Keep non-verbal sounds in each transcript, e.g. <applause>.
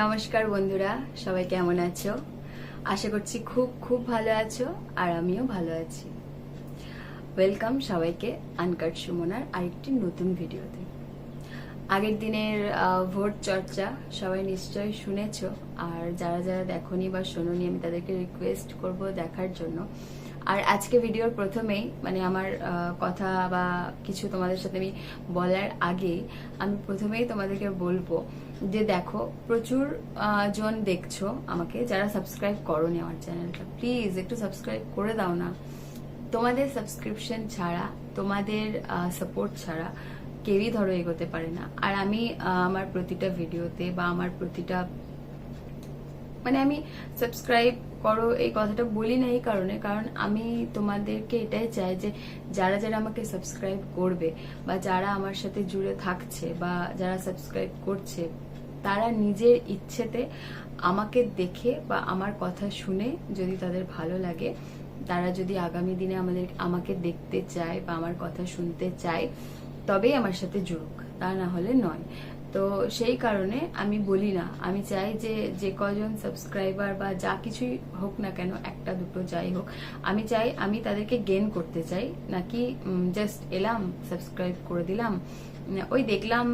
নমস্কার বন্ধুরা, সবাই কেমন আছো? আশা করছি খুব খুব ভালো আছো আর আমিও ভালো আছি। ওয়েলকাম সবাইকে আনকাট সুমনার আরেকটি নতুন ভিডিওতে। আগের দিনের ভোট চর্চা সবাই নিশ্চয়ই শুনেছ, আর যারা যারা দেখোনি বা শোনোনি, আমি তাদেরকে রিকোয়েস্ট করব দেখার জন্য। আর আজকে ভিডিওর প্রথমেই মানে আমার কথা বা কিছু তোমাদের সাথে আমি বলার আগে, আমি প্রথমেই তোমাদেরকে বলব যে দেখো, প্রচুর জন দেখছ আমাকে যারা সাবস্ক্রাইব করোনি আমার চ্যানেলটা প্লিজ একটু সাবস্ক্রাইব করে দাও না। তোমাদের সাবস্ক্রিপশন ছাড়া, তোমাদের সাপোর্ট ছাড়া কেউই ধরো এগোতে পারে না। আর আমি আমার প্রতিটা ভিডিওতে বা আমার প্রতিটা মানে আমি সাবস্ক্রাইব করো, এই কথাটা বলি না এই কারণে, কারণ আমি তোমাদেরকে এটাই চাই যে যারা যারা আমাকে সাবস্ক্রাইব করবে বা যারা আমার সাথে জুড়ে থাকছে বা যারা সাবস্ক্রাইব করছে তারা নিজের ইচ্ছেতে আমাকে দেখে বা আমার কথা শুনে যদি তাদের ভালো লাগে, তারা যদি আগামী দিনে আমাদের, আমাকে দেখতে চায় বা আমার কথা শুনতে চায়, তবেই আমার সাথে জুড়ুক। তা না হলে নয়। তো সেই কারণে আমি বলি না, আমি চাই যে যে কজন সাবস্ক্রাইবার বা যা কিছুই হোক না কেন, একটা, দুটো যাই হোক, আমি চাই আমি তাদেরকে গেন করতে চাই। নাকি জাস্ট এলাম সাবস্ক্রাইব করে দিলাম ওই দেখলাম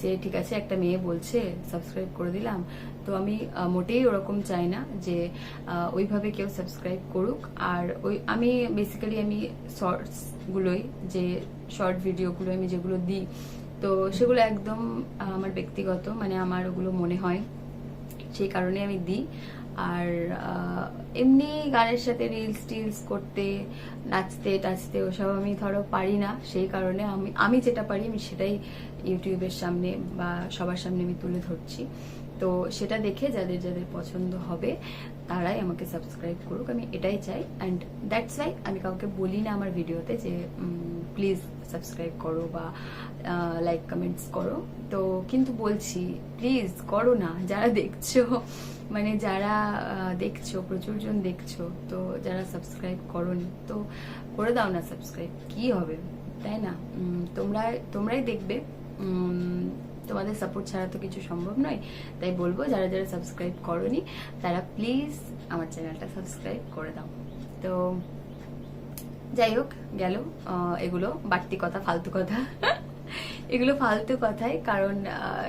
যে ঠিক আছে, একটা মেয়ে বলছে সাবস্ক্রাইব করে দিলাম। তো আমি মোটেই ওরকম চাই না যে ওইভাবে কেউ সাবস্ক্রাইব করুক। আর ওই, আমি বেসিক্যালি আমি শর্টস গুলোই, যে শর্ট ভিডিওগুলো আমি যেগুলো দিই, তো সেগুলো একদম আমার ব্যক্তিগত মানে আমার ওগুলো মনে হয়। সেই কারণে আমি দিই। আর এমনি গানের সাথে রিলস টিলস করতে, নাচতে, টাচতে ওসব আমি ধরো পারি না। সেই কারণে আমি আমি যেটা পারি আমি সেটাই ইউটিউবের সামনে বা সবার সামনে আমি তুলে ধরছি। তো সেটা দেখে যাদের যাদের পছন্দ হবে তারাই আমাকে সাবস্ক্রাইব করুক, আমি এটাই চাই। অ্যান্ড দ্যাটস ওয়াই আমি কাউকে বলি না আমার ভিডিওতে যে প্লিজ সাবস্ক্রাইব করো বা লাইক কমেন্টস করো। তো কিন্তু বলছি প্লিজ করো না। যারা দেখছ মানে যারা দেখছ প্রচুর জন দেখছ, তো যারা সাবস্ক্রাইব করোনি, তো করে দাও না সাবস্ক্রাইব কি হবে? তাই না? তোমরা, তোমরাই দেখবে। তোমাদের সাপোর্ট ছাড়া তো কিছু সম্ভব নয়। তাই বলব, যারা যারা সাবস্ক্রাইব করনি, তারা প্লিজ আমার চ্যানেলটা সাবস্ক্রাইব করে দাও। তো যাই হোক, গেল এগুলো বাড়তি কথা, ফালতু কথা। <laughs> এগুলো ফালতু কথাই, কারণ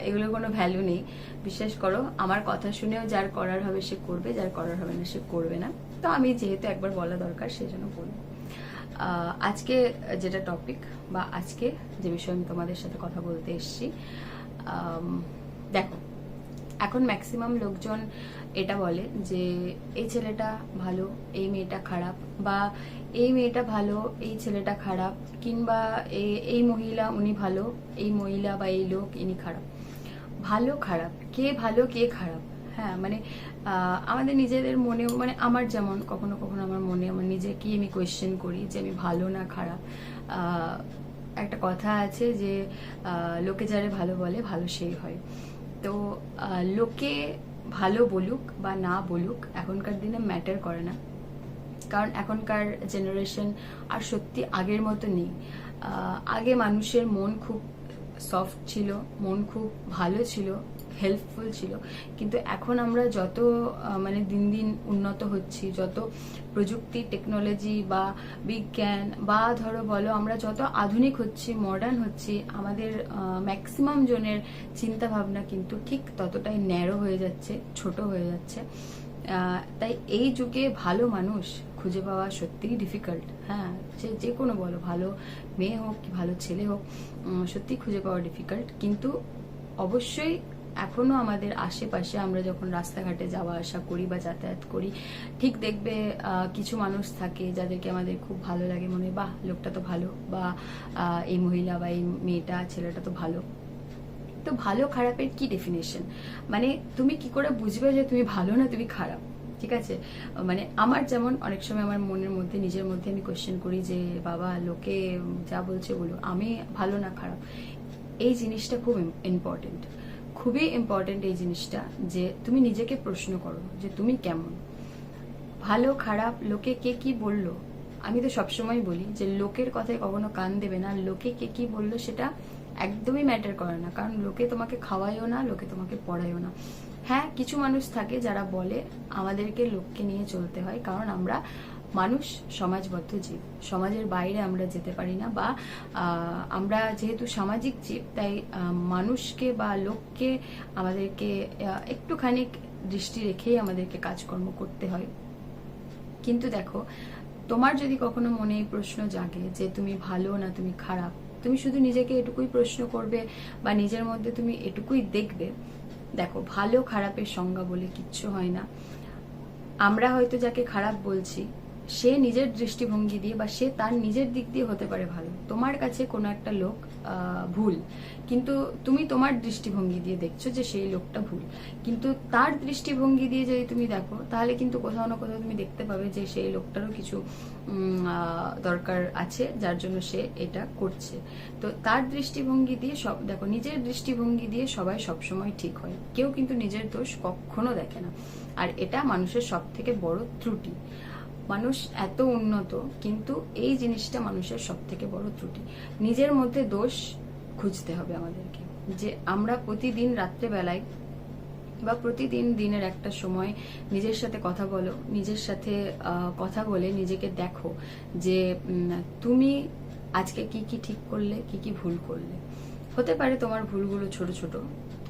এগুলো কোনো ভ্যালু নেই। বিশ্বাস করো, আমার কথা শুনেও যার করার হবে সে করবে, যার করার হবে না সে করবে না। তো আমি যেহেতু একবার বলা দরকার সেই জন্য বলব আজকে যেটা টপিক বা আজকে যে বিষয়ে আমি তোমাদের সাথে কথা বলতে এসছি দেখো এখন ম্যাক্সিমাম লোকজন এটা বলে যে, এই ছেলেটা ভালো, এই মেয়েটা খারাপ বা, এই মেয়েটা ভালো, এই ছেলেটা খারাপ কিংবা এই মহিলা উনি ভালো, এই মহিলা বা এই লোক ইনি খারাপ ভালো খারাপ, কে ভালো, কে খারাপ? হ্যাঁ মানে আমাদের নিজেদের মনে মানে আমার যেমন, কখনো কখনো আমার মনে, আমার নিজেকেই আমি কোয়েশ্চেন করি যে, আমি ভালো না খারাপ? একটা কথা আছে যে লোকে যারে ভালো বলে, ভালো সেই হয়। তো লোকে ভালো বলুক বা না বলুক, এখনকার দিনে ম্যাটার করে না। কারণ এখনকার জেনারেশন আর সত্যি আগের মতো নেই। আগে মানুষের মন খুব সফট ছিল, মন খুব ভালো ছিল হেল্পফুল ছিল। কিন্তু এখন আমরা যত মানে দিন দিন উন্নত হচ্ছি যত প্রযুক্তি টেকনোলজি বা বিজ্ঞান বা ধরো বলো আমরা যত আধুনিক হচ্ছি মডার্ন হচ্ছি আমাদের ম্যাক্সিমাম জনের চিন্তা ভাবনা কিন্তু ঠিক ততটাই ন্যারো হয়ে যাচ্ছে ছোট হয়ে যাচ্ছে। তাই এই যুগে ভালো মানুষ খুঁজে পাওয়া সত্যিই ডিফিকাল্ট হ্যাঁ যে যে কোনো বলো ভালো মেয়ে হোক কি ভালো ছেলে হোক উম, সত্যিই খুঁজে পাওয়া ডিফিকাল্ট কিন্তু অবশ্যই এখনও আমাদের আশেপাশে আমরা যখন রাস্তাঘাটে যাওয়া আসা করি বা যাতায়াত করি, ঠিক দেখবে কিছু মানুষ থাকে যাদেরকে আমাদের খুব ভালো লাগে। মনে বাহ, লোকটা তো ভালো। বা এই মহিলা বা এই মেয়েটা, ছেলেটা তো ভালো। তো ভালো খারাপের কি ডেফিনেশন মানে তুমি কি করে বুঝবে যে তুমি ভালো না তুমি খারাপ? ঠিক আছে? মানে আমার যেমন অনেক সময় আমার মনের মধ্যে, নিজের মধ্যে আমি কোয়েশ্চেন করি যে, বাবা, লোকে যা বলছে বলো। আমি ভালো না খারাপ। এই জিনিসটা খুব ইম্পর্টেন্ট খুবই ইম্পর্টেন্ট এই জিনিসটা, যে তুমি নিজেকে প্রশ্ন করো যে তুমি কেমন? ভালো, খারাপ, লোকে কে কি বলল? আমি তো সবসময় বলি যে লোকের কথায় কখনো কান দেবে না, লোকে কে কি বলল সেটা একদমই ম্যাটার করে না। কারণ লোকে তোমাকে খাওয়ায়ও না, লোকে তোমাকে পড়ায়ও না। হ্যাঁ কিছু মানুষ থাকে যারা বলে আমাদেরকে লোককে নিয়ে চলতে হয়, কারণ আমরা মানুষ, সমাজবদ্ধ জীব। সমাজের বাইরে আমরা যেতে পারি না বা আমরা যেহেতু সামাজিক জীব, তাই মানুষকে বা লোককে আমাদেরকে একটুখানি দৃষ্টি রেখেই আমাদেরকে কাজকর্ম করতে হয়। কিন্তু দেখো, তোমার যদি কখনো মনে এই প্রশ্ন জাগে যে তুমি ভালো না তুমি খারাপ, তুমি শুধু নিজেকে এটুকুই প্রশ্ন করবে বা নিজের মধ্যে তুমি এটুকুই দেখবে, দেখো, ভালো খারাপের সংজ্ঞা বলে কিচ্ছু হয় না। আমরা হয়তো যাকে খারাপ বলছি সে নিজের দৃষ্টিভঙ্গি দিয়ে বা সে তার নিজের দিক দিয়ে হতে পারে ভালো। তোমার কাছে কোনো একটা লোক ভুল। কিন্তু তুমি তোমার দৃষ্টিভঙ্গি দিয়ে দেখছ যে সেই লোকটা ভুল। কিন্তু তার দৃষ্টিভঙ্গি দিয়ে যদি তুমি দেখো, তাহলে কিন্তু কোথাও না কোথাও তুমি দেখতে পাবে যে সেই লোকটারও কিছু দরকার আছে, যার জন্য সে এটা করছে। তো তার দৃষ্টিভঙ্গি দিয়ে সব, দেখো, নিজের দৃষ্টিভঙ্গি দিয়ে সবাই সবসময় ঠিক হয়। কেউ কিন্তু নিজের দোষ কখনো দেখে না। আর এটা মানুষের সব থেকে বড় ত্রুটি। মানুষ এত উন্নত, কিন্তু এই জিনিসটা মানুষের সব থেকে বড় ত্রুটি। নিজের মধ্যে দোষ খুঁজতে হবে আমাদেরকে। যে আমরা প্রতিদিন রাত্রেবেলায় বা প্রতিদিন দিনের একটা সময় নিজের সাথে কথা বলো, নিজের সাথে কথা বলে নিজেকে দেখো যে তুমি আজকে কি কি ঠিক করলে, কি কি ভুল করলে। হতে পারে তোমার ভুলগুলো ছোট ছোট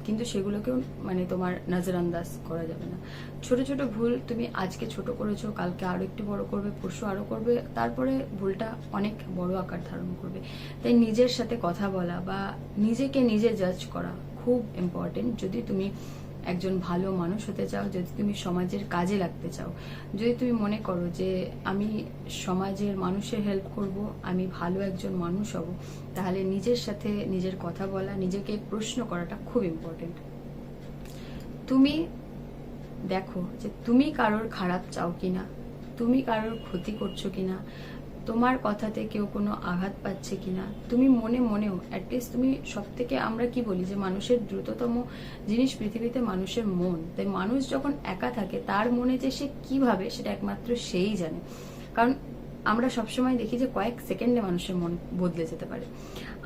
কিন্তু সেগুলোকেও মানে তোমার নজরানন্দাজ করা যাবে না। ছোট ছোট ভুল তুমি আজকে ছোট করেছ, কালকে আরও একটু বড় করবে, পরশু আরও করবে, তারপরে ভুলটা অনেক বড় আকার ধারণ করবে। তাই নিজের সাথে কথা বলা বা নিজেকে নিজে জাজ করা খুব ইম্পর্টেন্ট যদি তুমি একজন ভালো মানুষ হতে চাও, যদি তুমি সমাজের কাজে লাগতে চাও। যদি তুমি মনে করো যে আমি সমাজের মানুষের হেল্প করব, আমি ভালো একজন মানুষ হব, তাহলে নিজের সাথে নিজের কথা বলা, নিজেকে প্রশ্ন করাটা খুব ইম্পর্টেন্ট তুমি দেখো যে তুমি কারোর খারাপ চাও কিনা, তুমি কারোর ক্ষতি করছ কিনা তোমার কথাতে কেউ কোনো আঘাত পাচ্ছে কিনা? তুমি মনে মনেও অ্যাটলিস্ট তুমি সব থেকে আমরা কি বলি যে মানুষের দ্রুততম জিনিস পৃথিবীতে মানুষের মন। তাই মানুষ যখন একা থাকে, তার মনে যে সে কীভাবে সেটা একমাত্র সেই জানে। কারণ আমরা সবসময় দেখি যে কয়েক সেকেন্ডে মানুষের মন বদলে যেতে পারে।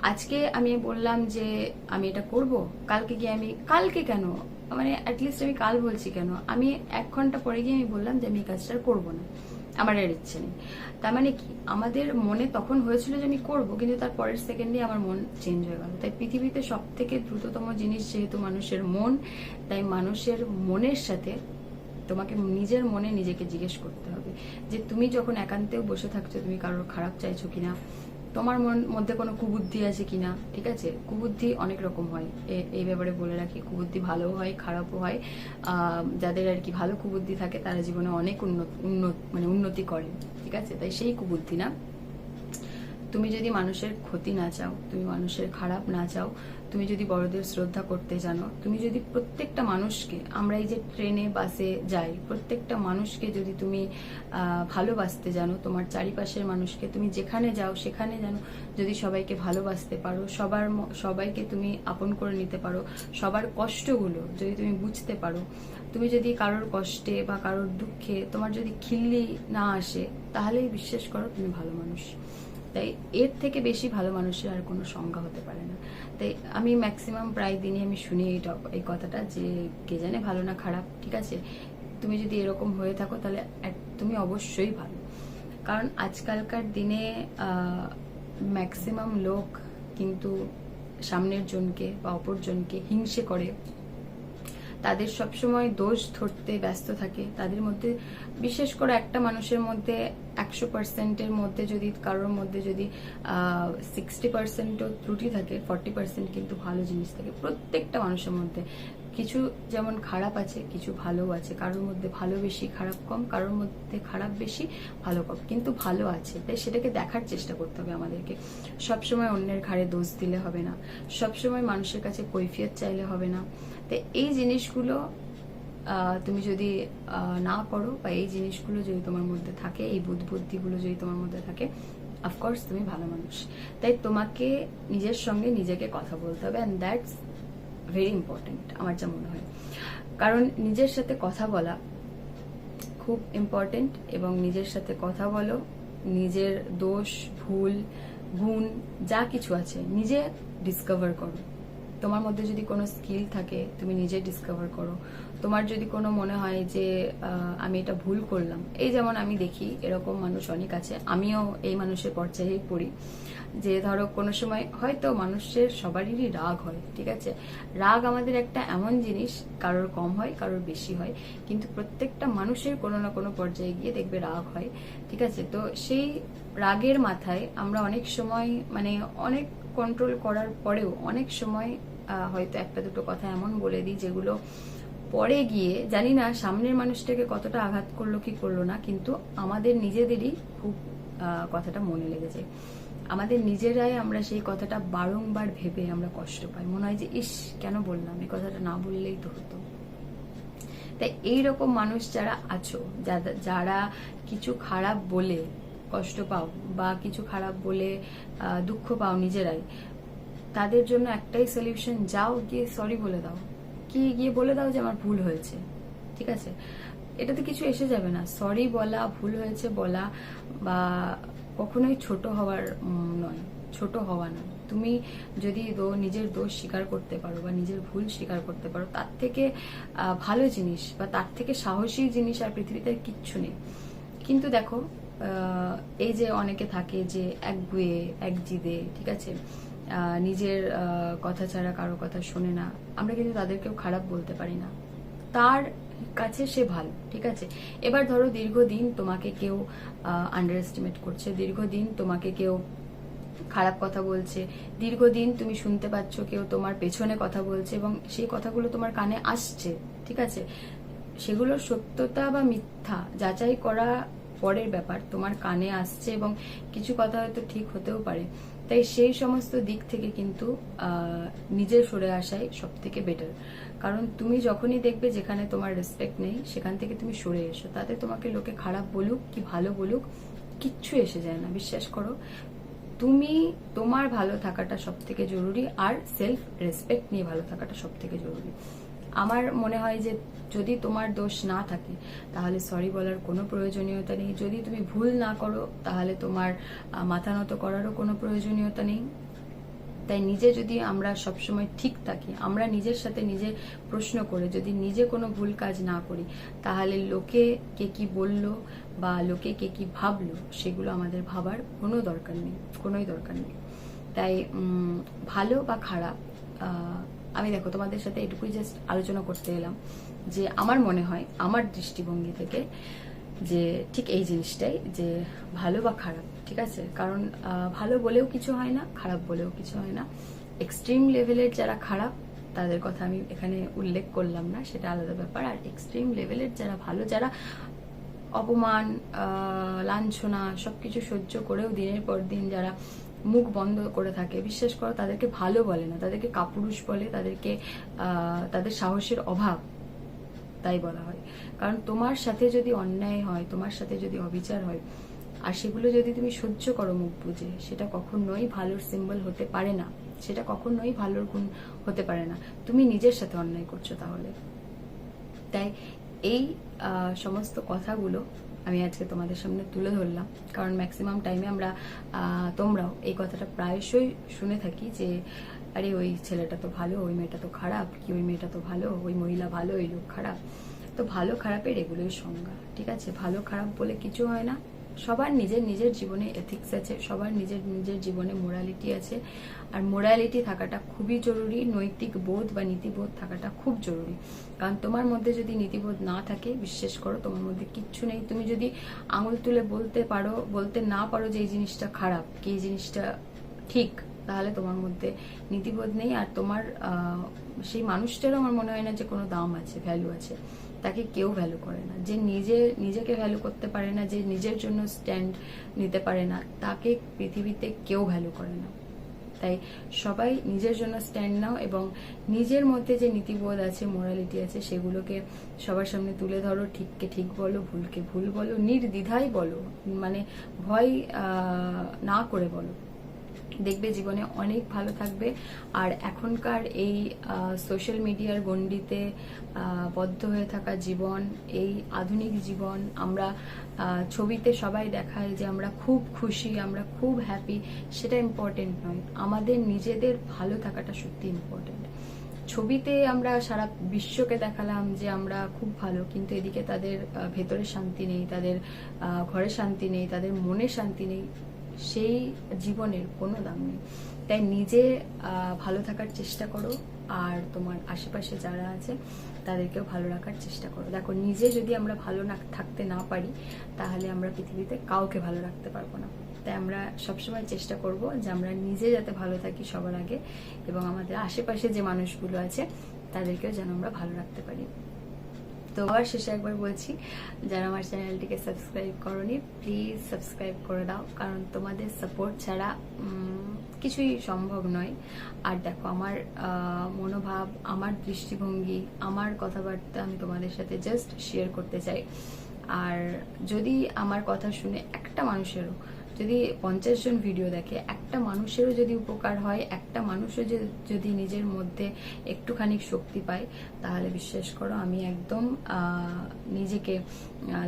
আজকে আমি বললাম যে আমি এটা করব, কালকে গিয়ে আমি, কালকে কেন? মানে অ্যাটলিস্ট আমি কাল বলছি কেন? আমি এক ঘণ্টা পরে গিয়ে আমি বললাম যে আমি এই কাজটা করব না। আমার এর ইচ্ছে নেই। তার মানে কি? আমাদের মনে তখন হয়েছিল যে আমি করব, কিন্তু তার পরের সেকেন্ডে আমার মন চেঞ্জ হয়ে গেল। তাই পৃথিবীতে সব থেকে দ্রুততম জিনিস যেহেতু মানুষের মন, তাই মানুষের মনের সাথে তোমাকে নিজের মনে নিজেকে জিজ্ঞেস করতে হবে যে তুমি যখন একান্তেও বসে থাকছো, তুমি কারোর খারাপ চাইছো কিনা? তোমার মন, মধ্যে কোনো কুবুদ্ধি আছে কিনা, ঠিক আছে? কুবুদ্ধি অনেক রকম হয়। এই ব্যাপারে বলে রাখি, কুবুদ্ধি ভালো হয়, খারাপও হয়। যাদের আর কি ভালো কুবুদ্ধি থাকে, তারা জীবনে অনেক উন্নত উন্নত মানে উন্নতি করে, ঠিক আছে? তাই সেই কুবুদ্ধি না। তুমি যদি মানুষের ক্ষতি না চাও, তুমি মানুষের খারাপ না চাও তুমি যদি বড়দের শ্রদ্ধা করতে জানো, তুমি যদি প্রত্যেকটা মানুষকে, আমরা এই যে ট্রেনে, বাসে যাই, প্রত্যেকটা মানুষকে যদি তুমি ভালোবাসতে জানো, তোমার চারিপাশের মানুষকে, তুমি যেখানে যাও, সেখানে জানো যদি সবাইকে ভালোবাসতে পারো, সবার সবাইকে তুমি আপন করে নিতে পারো, সবার কষ্টগুলো যদি তুমি বুঝতে পারো, তুমি যদি কারোর কষ্টে বা কারোর দুঃখে তোমার যদি খিল্লি না আসে, তাহলেই বিশ্বাস করো তুমি ভালো মানুষ। তাই এর থেকে বেশি ভালো মানুষের আর কোনো সংজ্ঞা হতে পারে না। তাই আমি ম্যাক্সিমাম প্রায় দিনই আমি শুনি এই এই কথাটা যে কে জানে ভালো না খারাপ, ঠিক আছে? তুমি যদি এরকম হয়ে থাকো তাহলে তুমি অবশ্যই ভালো। কারণ আজকালকার দিনে ম্যাক্সিমাম লোক কিন্তু সামনের জনকে বা অপরজনকে হিংসে করে তাদের সবসময় দোষ ধরতে ব্যস্ত থাকে। তাদের মধ্যে, বিশেষ করে একটা মানুষের মধ্যে একশো পার্সেন্টের মধ্যে যদি, কারোর মধ্যে যদি সিক্সটি পার্সেন্টও ত্রুটি থাকে ফর্টি পার্সেন্ট কিন্তু ভালো জিনিস থাকে প্রত্যেকটা মানুষের মধ্যে। কিছু যেমন খারাপ আছে, কিছু ভালো আছে। কারোর মধ্যে ভালো বেশি, খারাপ কম, কারোর মধ্যে খারাপ বেশি, ভালো কম। কিন্তু ভালো আছে, তাই সেটাকে দেখার চেষ্টা করতে হবে আমাদেরকে। সবসময় অন্যের ঘাড়ে দোষ দিলে হবে না। সবসময় মানুষের কাছে কৈফিয়ত চাইলে হবে না। তো এই জিনিসগুলো তুমি যদি না করো বা এই জিনিসগুলো যদি তোমার মধ্যে থাকে, এই বুধ বুদ্ধিগুলো যদি তোমার মধ্যে থাকে অফকোর্স তুমি ভালো মানুষ। তাই তোমাকে নিজের সঙ্গে নিজেকে কথা বলতে হবে অ্যান্ড দ্যাটস ভেরি ইম্পর্টেন্ট আমার যা মনে হয়। কারণ নিজের সাথে কথা বলা খুব ইম্পর্টেন্ট এবং নিজের সাথে কথা বলো, নিজের দোষ, ভুল, গুণ, যা কিছু আছে, নিজে ডিসকভার করো। তোমার মধ্যে যদি কোনো স্কিল থাকে, তুমি নিজে ডিসকভার করো। তোমার যদি কোনো মনে হয় যে আমি এটা ভুল করলাম, এই যেমন আমি দেখি এরকম মানুষ অনেক আছে, আমিও এই মানুষের পর্যায়ে পড়ি। যে ধরো কোনো সময় হয়তো মানুষের সবারই রাগ হয়, ঠিক আছে? রাগ আমাদের একটা এমন জিনিস, কারোর কম হয়, কারোর বেশি হয়, কিন্তু প্রত্যেকটা মানুষের কোনো না কোনো পর্যায়ে গিয়ে দেখবে রাগ হয়, ঠিক আছে? তো সেই রাগের মাথায় আমরা অনেক সময় মানে অনেক কন্ট্রোল করার পরেও অনেক সময় হয়তো একটা দুটো কথা এমন বলে দিই যেগুলো পরে গিয়ে, জানি না সামনের মানুষটাকে কতটা আঘাত করল, কি করল না, কিন্তু আমাদের নিজেদেরই খুব কথাটা মনে লেগেছে। আমাদের নিজেরাই আমরা সেই কথাটা বারংবার ভেবে আমরা কষ্ট পাই। মনে হয় যে, ইস, কেন বললাম? এই কথাটা না বললেই তো হতো। তাই এইরকম মানুষ যারা আছো যারা কিছু খারাপ বলে কষ্ট পাও বা কিছু খারাপ বলে দুঃখ পাও নিজেরাই, তাদের জন্য একটাই সলিউশন যাও গিয়ে সরি বলে দাও। কি গিয়ে বলে দাও যে আমার ভুল হয়েছে। ঠিক আছে? এটাতে কিছু এসে যাবে না। সরি বলা, ভুল হয়েছে বলা বা কখনোই ছোট হওয়ার নয়। ছোট হওয়া নয়। তুমি যদি নিজের দোষ স্বীকার করতে পারো বা নিজের ভুল স্বীকার করতে পারো, তার থেকে ভালো জিনিস বা তার থেকে সাহসী জিনিস আর পৃথিবীতে কিচ্ছু নেই। কিন্তু দেখো এই যে অনেকে থাকে যে এক গুয়ে, এক জিদে, ঠিক আছে? নিজের কথা ছাড়া কারও কথা শোনে না। আমরা কিন্তু তাদেরকেও খারাপ বলতে পারি না। তার কাছে সে ভালো, ঠিক আছে? এবার ধরো দীর্ঘদিন তোমাকে কেউ আন্ডার এস্টিমেট করছে, দীর্ঘদিন তোমাকে কেউ খারাপ কথা বলছে, দীর্ঘদিন তুমি শুনতে পাচ্ছ কেউ তোমার পেছনে কথা বলছে এবং সেই কথাগুলো তোমার কানে আসছে, ঠিক আছে? সেগুলোর সত্যতা বা মিথ্যা যাচাই করা পরের ব্যাপার তোমার কানে আসছে এবং কিছু কথা হয়তো ঠিক হতেও পারে। তাই সেই সমস্ত দিক থেকে কিন্তু আহ, নিজে সরে আসাই সব থেকে বেটার কারণ তুমি যখনই দেখবে যেখানে তোমার রেসপেক্ট নেই সেখান থেকে তুমি সরে এসো। তাতে তোমাকে লোকে খারাপ বলুক কি ভালো বলুক কিচ্ছু এসে যায় না। বিশ্বাস করো তুমি তোমার ভালো থাকাটা সব থেকে জরুরি আর সেলফ রেসপেক্ট নিয়ে ভালো থাকাটা সব থেকে জরুরি। আমার মনে হয় যে যদি তোমার দোষ না থাকে, তাহলে সরি বলার কোনো প্রয়োজনীয়তা নেই। যদি তুমি ভুল না করো, তাহলে তোমার মাথা নত করারও কোনো প্রয়োজনীয়তা নেই। তাই নিজে যদি আমরা সবসময় ঠিক থাকি, আমরা নিজের সাথে নিজে প্রশ্ন করে যদি নিজে কোনো ভুল কাজ না করি, তাহলে লোকে কে কি বলল বা লোকে কে কি ভাবলো, সেগুলো আমাদের ভাবার কোনো দরকার নেই, কোনোই দরকার নেই। তাই ভালো বা খারাপ আমি দেখো, তোমাদের সাথে এটুকুই জাস্ট আলোচনা করতে এলাম যে আমার মনে হয়, আমার দৃষ্টিভঙ্গি থেকে যে ঠিক এই জিনিসটাই যে ভালো বা খারাপ, ঠিক আছে? কারণ ভালো বলেও কিছু হয় না, খারাপ বলেও কিছু হয় না। এক্সট্রিম লেভেলের যারা খারাপ, তাদের কথা আমি এখানে উল্লেখ করলাম না, সেটা আলাদা ব্যাপার। আর এক্সট্রিম লেভেলের যারা ভালো, যারা অপমান লাঞ্ছনা, সবকিছু সহ্য করেও দিনের পর দিন যারা মুখ বন্ধ করে থাকে। বিশ্বাস করো, তাদেরকে ভালো বলে না। তাদেরকে কাপুরুষ বলে, তাদেরকে তাদের সাহসের অভাব, তাই বলা হয়। কারণ তোমার সাথে যদি অন্যায় হয়, তোমার সাথে যদি অবিচার হয়, আর সেগুলো যদি তুমি সহ্য করো মুখ বুঝে সেটা কখনোই ভালোর সিম্বল হতে পারে না। সেটা কখনোই ভালোর গুণ হতে পারে না। তুমি নিজের সাথে অন্যায় করছ তাহলে। তাই এই সমস্ত কথাগুলো আমি আজকে তোমাদের সামনে তুলে ধরলাম। কারণ ম্যাক্সিমাম টাইমে আমরা তোমরাও এই কথাটা প্রায়শই শুনে থাকি যে, আরে ওই ছেলেটা তো ভালো, ওই মেয়েটা তো খারাপ, কি ওই মেয়েটা তো ভালো, ওই মহিলা ভালো ওই লোক খারাপ। তো ভালো খারাপের এগুলোই সংজ্ঞা, ঠিক আছে? ভালো খারাপ বলে কিছু হয় না। সবার নিজের নিজের জীবনে এথিক্স আছে, সবার নিজের নিজের জীবনে মোরালিটি আছে, আর মোরালিটি থাকাটা খুবই জরুরি, নৈতিক বোধ বা নীতিবোধ থাকাটা খুব জরুরি। কারণ তোমার মধ্যে যদি নীতিবোধ না থাকে, বিশ্বাস করো তোমার মধ্যে কিচ্ছু নেই। তুমি যদি আঙুল তুলে বলতে পারো, বলতে না পারো যে এই জিনিসটা খারাপ, কি এই জিনিসটা ঠিক, তাহলে তোমার মধ্যে নীতিবোধ নেই। আর তোমার সেই মানুষটারও আমার মনে হয় না যে কোনো দাম আছে ভ্যালু আছে। তাকে কেউ ভ্যালু করে না। যে নিজে, নিজেকে ভ্যালু করতে পারে না, যে নিজের জন্য স্ট্যান্ড নিতে পারে না, তাকে পৃথিবীতে কেউ ভ্যালু করে না। তাই সবাই নিজের জন্য স্ট্যান্ড নাও এবং নিজের মধ্যে যে নীতিবোধ আছে মোরালিটি আছে, সেগুলোকে সবার সামনে তুলে ধরো, ঠিককে ঠিক বলো, ভুলকে ভুল বলো, নির্দ্বিধায় বলো মানে ভয় না করে বলো। দেখবে জীবনে অনেক ভালো থাকবে। আর এখনকার এই সোশ্যাল মিডিয়ার গণ্ডিতে বদ্ধ হয়ে থাকা জীবন, এই আধুনিক জীবন, আমরা ছবিতে সবাই দেখায় যে আমরা খুব খুশি, আমরা খুব হ্যাপি সেটা ইম্পর্টেন্ট নয়। আমাদের নিজেদের ভালো থাকাটা সত্যি ইম্পর্টেন্ট ছবিতে আমরা সারা বিশ্বকে দেখালাম যে আমরা খুব ভালো, কিন্তু এদিকে তাদের ভেতরে শান্তি নেই, তাদের ঘরে শান্তি নেই, তাদের মনে শান্তি নেই। সেই জীবনের কোনো দাম নেই। তাই নিজে ভালো থাকার চেষ্টা করো আর তোমার আশেপাশে যারা আছে তাদেরকেও ভালো রাখার চেষ্টা করো। দেখো, নিজে যদি আমরা ভালো না, থাকতে না পারি তাহলে আমরা পৃথিবীতে কাউকে ভালো রাখতে পারব না। তাই আমরা সবসময় চেষ্টা করব যে আমরা নিজে যাতে ভালো থাকি সবার আগে এবং আমাদের আশেপাশে যে মানুষগুলো আছে তাদেরকেও যেন আমরা ভালো রাখতে পারি। তো আবার শেষে একবার বলছি, যারা আমার চ্যানেলটিকে সাবস্ক্রাইব করনি প্লিজ সাবস্ক্রাইব করে দাও, কারণ তোমাদের সাপোর্ট ছাড়া কিছুই সম্ভব নয়। আর দেখো, আমার মনোভাব, আমার দৃষ্টিভঙ্গি, আমার কথাবার্তা আমি তোমাদের সাথে জাস্ট শেয়ার করতে চাই। আর যদি আমার কথা শুনে একটা মানুষেরও যদি পঞ্চাশ জন ভিডিও দেখে, একটা মানুষেরও যদি উপকার হয়, একটা মানুষও যদি নিজের মধ্যে একটুখানি শক্তি পায়, তাহলে বিশ্বাস করো আমি একদম নিজেকে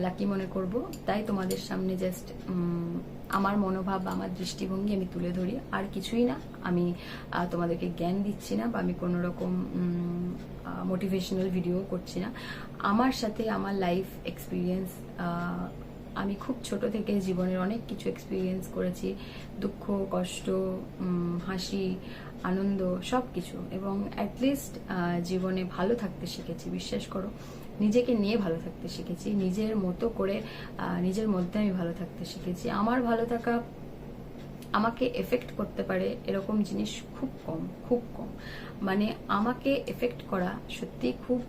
লাকি মনে করব। তাই তোমাদের সামনে জাস্ট আমার মনোভাব বা আমার দৃষ্টিভঙ্গি আমি তুলে ধরি। আর কিছুই না, আমি তোমাদেরকে জ্ঞান দিচ্ছি না বা আমি কোনো রকম মোটিভেশনাল ভিডিও করছি না। আমার সাথে আমার লাইফ এক্সপিরিয়েন্স আমি খুব ছোট থেকে জীবনের অনেক কিছু এক্সপিরিয়েন্স করেছি। দুঃখ, কষ্ট হাসি, আনন্দ সব কিছু এবং অ্যাটলিস্ট জীবনে ভালো থাকতে শিখেছি, বিশ্বাস করো। নিজেকে নিয়ে ভালো থাকতে শিখেছি। নিজের মতো করে নিজের মধ্যে আমি ভালো থাকতে শিখেছি। আমার ভালো থাকা আমাকে এফেক্ট করতে পারে এরকম জিনিস খুব কম খুব কম। মানে আমাকে এফেক্ট করা সত্যি খুব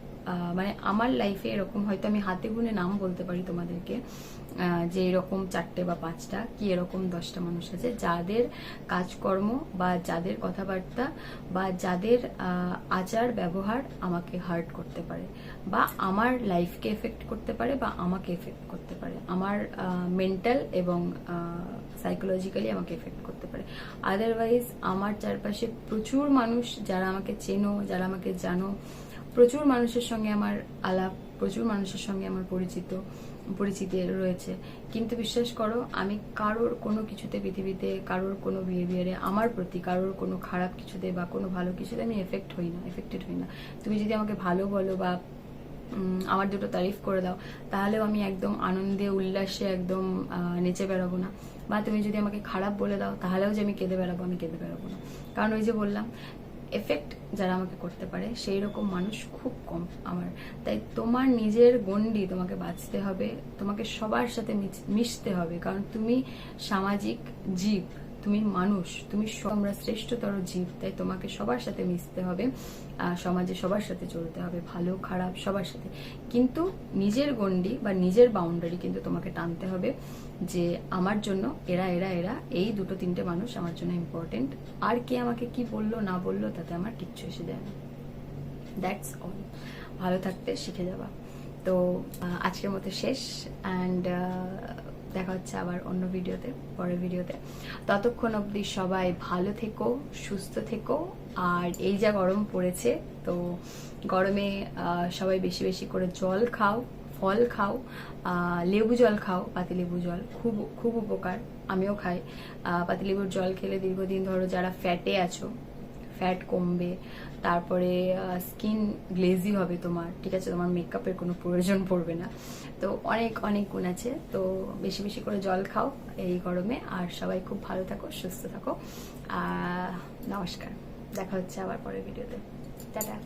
মানে আমার লাইফে এরকম হয়তো আমি হাতে গুনে নাম বলতে পারি তোমাদেরকে। যে এরকম চারটে বা পাঁচটা, কি এরকম দশটা মানুষ আছে, যাদের কাজকর্ম বা যাদের কথাবার্তা বা যাদের আচার, ব্যবহার আমাকে হার্ট করতে পারে বা আমার লাইফকে এফেক্ট করতে পারে বা আমাকে এফেক্ট করতে পারে। আমার মেন্টাল এবং সাইকোলজিক্যালি আমাকে এফেক্ট করতে পারে। আদারওয়াইজ আমার চারপাশে প্রচুর মানুষ যারা আমাকে চেনো, যারা আমাকে জানো, প্রচুর মানুষের সঙ্গে আমার আলাপ, প্রচুর মানুষের সঙ্গে আমার পরিচিত পরিচিতি রয়েছে। কিন্তু বিশ্বাস করো, আমি কারোর কোনো কিছুতে পৃথিবীতে, কারোর কোনো বিহেভিয়ারে আমার প্রতি কারোর কোনো খারাপ কিছুতে বা কোনো ভালো কিছুতে আমি এফেক্ট হই না এফেক্টেড হই না। তুমি যদি আমাকে ভালো বলো বা আমার দুটো তারিফ করে দাও, তাহলেও আমি একদম আনন্দে, উল্লাসে একদম নেচে বেড়াবো না। বা তুমি যদি আমাকে খারাপ বলে দাও, তাহলেও যে আমি কেঁদে বেড়াবো, আমি কেঁদে বেড়াবো না। কারণ ওই যে বললাম এফেক্ট যারা আমাকে করতে পারে সেই রকম মানুষ খুব কম আমার। তাই তোমার নিজের গণ্ডি তোমাকে বাঁচতে হবে, তোমাকে সবার সাথে মিশ- মিশতে হবে, কারণ তুমি সামাজিক জীব। তুমি মানুষ, তুমি আমরা শ্রেষ্ঠতর জীব, তাই তোমাকে সবার সাথে মিশতে হবে সমাজে সবার সাথে চলতে হবে, ভালো, খারাপ, সবার সাথে। কিন্তু নিজের গণ্ডি বা নিজের বাউন্ডারি কিন্তু তোমাকে টানতে হবে যে আমার জন্য এরা এরা এরা, এই দুটো, তিনটে মানুষ আমার জন্য ইম্পর্টেন্ট আর কে আমাকে কি বলল, না বলল, তাতে আমার কিচ্ছু এসে যায় না। দ্যাটস অল ভালো থাকতে শিখে যাবা। তো আজকের মতো শেষ অ্যান্ড দেখা হচ্ছে আবার অন্য ভিডিওতে, পরের ভিডিওতে। ততক্ষণ অবধি সবাই ভালো থেকো, সুস্থ থেকো। আর এই যা গরম পড়েছে, তো গরমে সবাই বেশি বেশি করে জল খাও, ফল খাও লেবু জল খাও পাতিলেবু জল। খুব খুব উপকার। আমিও খাই। পাতিলেবুর জল খেলে দীর্ঘদিন ধরো যারা ফ্যাটে আছো ফ্যাট কমবে, তারপরে স্কিন গ্লেজি হবে তোমার, ঠিক আছে? তোমার মেকআপের কোনো প্রয়োজন পড়বে না। তো অনেক অনেক গুণ আছে। তো বেশি বেশি করে জল খাও এই গরমে। আর সবাই খুব ভালো থাকো, সুস্থ থাকো। নমস্কার। দেখা হচ্ছে আবার পরের ভিডিওতে টাটা।